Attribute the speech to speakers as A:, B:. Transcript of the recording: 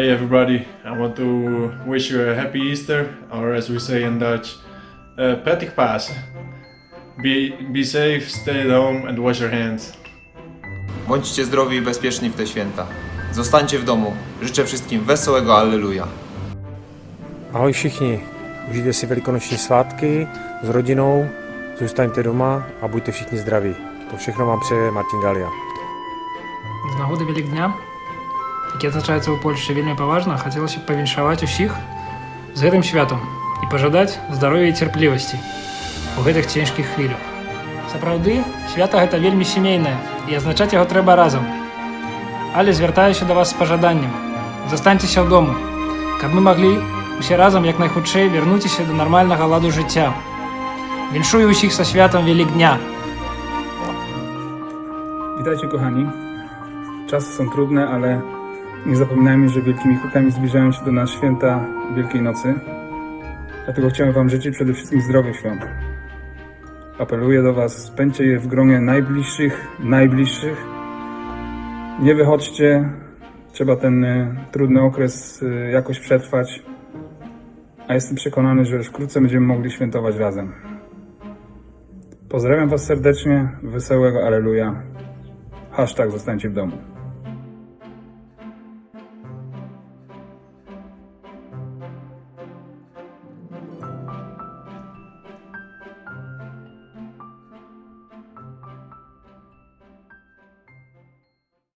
A: Hey everybody, I want to wish you a happy Easter, or as we say in Dutch, uh, prettig Pasen. Be, be safe, stay at home and wash your hands.
B: Bądźcie zdrowi i bezpieczni w te święta. Zostańcie w domu. Życzę wszystkim wesołego Alleluja.
C: Ahoj všichni, užijte si velikonoční svátky s rodinou, zůstaňte doma a buďte všichni zdraví. To všechno vám přeje Martin Galia.
D: Z nahody Velik dňa адзначаюцца ў Польшчы вельмі паважна, хацелася б павіншаваць усіх з гэтым святам і пажадаць здароўя і цярплівасці у гэтых цяжкіх хвілях. Сапраўды, свята гэта вельмі сямейнае і адзначаць яго трэба разам. Але звяртаюся да вас з пажаданнем. Застаньцеся ў дому, каб мы маглі усе разам як найхутчэй вярнуцеся да нармальнага ладу жыцця. Віншую ўсіх са святам Великдня.
E: Witajcie kochani. Czasy są trudne, ale nie zapominajmy, że wielkimi krokami zbliżają się do nas święta Wielkiej Nocy. Dlatego chciałem Wam życzyć przede wszystkim zdrowych świąt. Apeluję do Was, spędźcie je w gronie najbliższych, najbliższych. Nie wychodźcie, trzeba ten y, trudny okres y, jakoś przetrwać. A jestem przekonany, że już wkrótce będziemy mogli świętować razem. Pozdrawiam Was serdecznie, wesołego Aleluja. Hashtag zostańcie w domu.